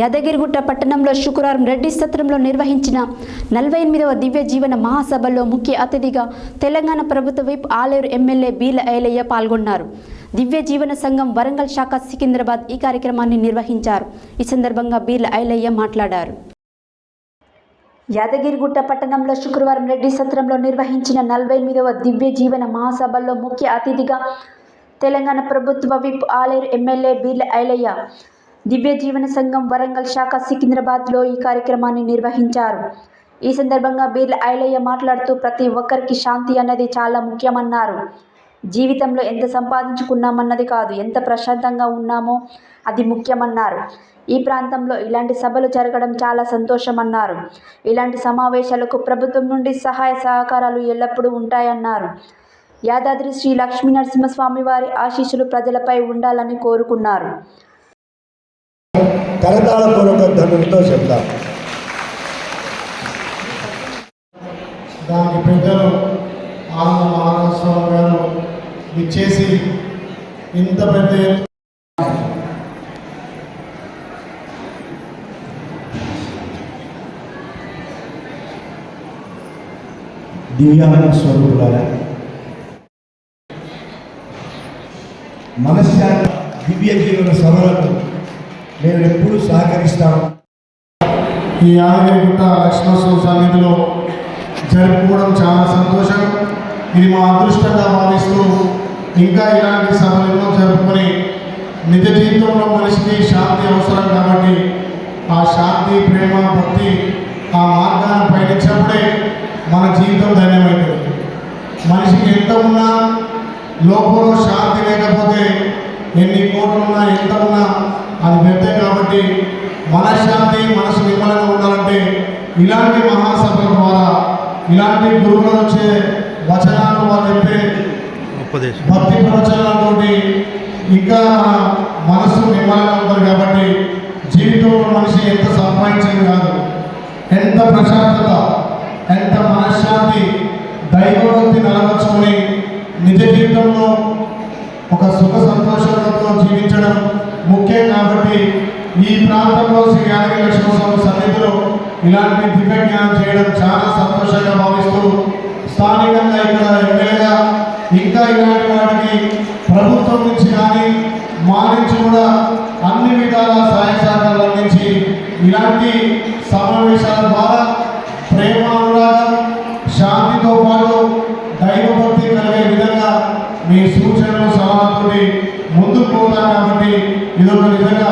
యాదగిరిగుట్ట పట్టణంలో శుక్రవారం రెడ్డి సత్రంలో నిర్వహించిన నలభై ఎనిమిదవ దివ్య జీవన మహాసభలో ముఖ్య అతిథిగా తెలంగాణ ప్రభుత్వ విప్ ఆలేరు ఎమ్మెల్యే బీల ఐలయ్య పాల్గొన్నారు. దివ్య జీవన సంఘం వరంగల్ శాఖ సికింద్రాబాద్ ఈ కార్యక్రమాన్ని నిర్వహించారు. ఈ సందర్భంగా బీర్ల ఐలయ్య మాట్లాడారు. యాదగిరిగుట్ట పట్టణంలో శుక్రవారం రెడ్డి సత్రంలో నిర్వహించిన నలభై ఎనిమిదవ దివ్య జీవన మహాసభల్లో ముఖ్య అతిథిగా తెలంగాణ ప్రభుత్వ విప్ ఆలేరు ఎమ్మెల్యే బీర్ల ఐలయ్య దివ్య జీవన సంఘం వరంగల్ శాఖ సికింద్రాబాద్లో ఈ కార్యక్రమాన్ని నిర్వహించారు. ఈ సందర్భంగా బీర్ల ఐలయ్య మాట్లాడుతూ ప్రతి ఒక్కరికి శాంతి అన్నది చాలా ముఖ్యమన్నారు. జీవితంలో ఎంత సంపాదించుకున్నామన్నది కాదు ఎంత ప్రశాంతంగా ఉన్నామో అది ముఖ్యమన్నారు. ఈ ప్రాంతంలో ఇలాంటి సభలు జరగడం చాలా సంతోషమన్నారు. ఇలాంటి సమావేశాలకు ప్రభుత్వం నుండి సహాయ సహకారాలు ఎల్లప్పుడూ ఉంటాయన్నారు. యాదాద్రి శ్రీ లక్ష్మీ నరసింహస్వామి వారి ఆశీస్సులు ప్రజలపై ఉండాలని కోరుకున్నారు. కరతాళ పూర్వక ధనులతో చెప్తాం. దానికి పెద్దలు ఆనంద మహారాజస్వామి గారు ఇచ్చేసి ఇంత పెద్ద దివ్యాంగ స్వరూపులారా మనశ్శాంతి దివ్య జీవన సభలకు మేము ఎప్పుడు సహకరిస్తాం ఈ యాదగిరిగుట్ట లక్ష్మణస్వామి సన్నిధిలో జరుపుకోవడం చాలా సంతోషం. ఇది మా అదృష్టంగా భావిస్తూ ఇంకా ఇలాంటి సభలు జరుపుకొని నిజ జీవితంలో మనిషికి శాంతి అవసరం కాబట్టి ఆ శాంతి ప్రేమ భక్తి ఆ మార్గాన్ని పయనించినప్పుడే మన జీవితం ధన్యమవుతుంది మనిషికి ఎంత ఉన్నా లోపల శాంతి లేకపోతే ఎన్ని కోట్లున్నా ఎంత ఉన్నా అది పెద్ద కాబట్టి మనశ్శాంతి మనసు నిమ్మలంగా ఉండాలంటే ఇలాంటి మహాసభల ద్వారా ఇలాంటి గురువులు వచ్చే వచనాలు వాళ్ళు చెప్పే భక్తి ప్రవచనాలతోటి ఇంకా మన మనసు నిమ్మలంగా ఉంటుంది కాబట్టి జీవితంలో మనిషి ఎంత సంపాదించింది కాదు. ఎంత ప్రశాంతత ఎంత మనశ్శాంతి దైవభక్తి నలవచ్చుకొని నిజ జీవితంలో ఒక సుఖ సంతోషాలతో జీవించడం ముఖ్యం కాబట్టి ఈ ప్రాంతంలో శ్రీ యాదగిరి లక్ష్మణస్వామి సన్నిధిలో ఇలాంటి దివ్య జ్ఞానం చేయడం చాలా సంతోషంగా భావిస్తూ స్థానికంగా ఇక్కడ ఎమ్మెల్యేగా ఇంకా ఇలాంటి వాటికి ప్రభుత్వం నుంచి కానీ మా నుంచి కూడా అన్ని విధాల సహాయ సహకారాలు అందించి ఇలాంటి సమావేశాల ద్వారా ప్రేమ అనురాగం శాంతితో పాటు దైవభక్తి కలిగే విధంగా మీ సూచనలు సలహాలతోటి ముందుకు పోతాం కాబట్టి ఇది ఒక నిజంగా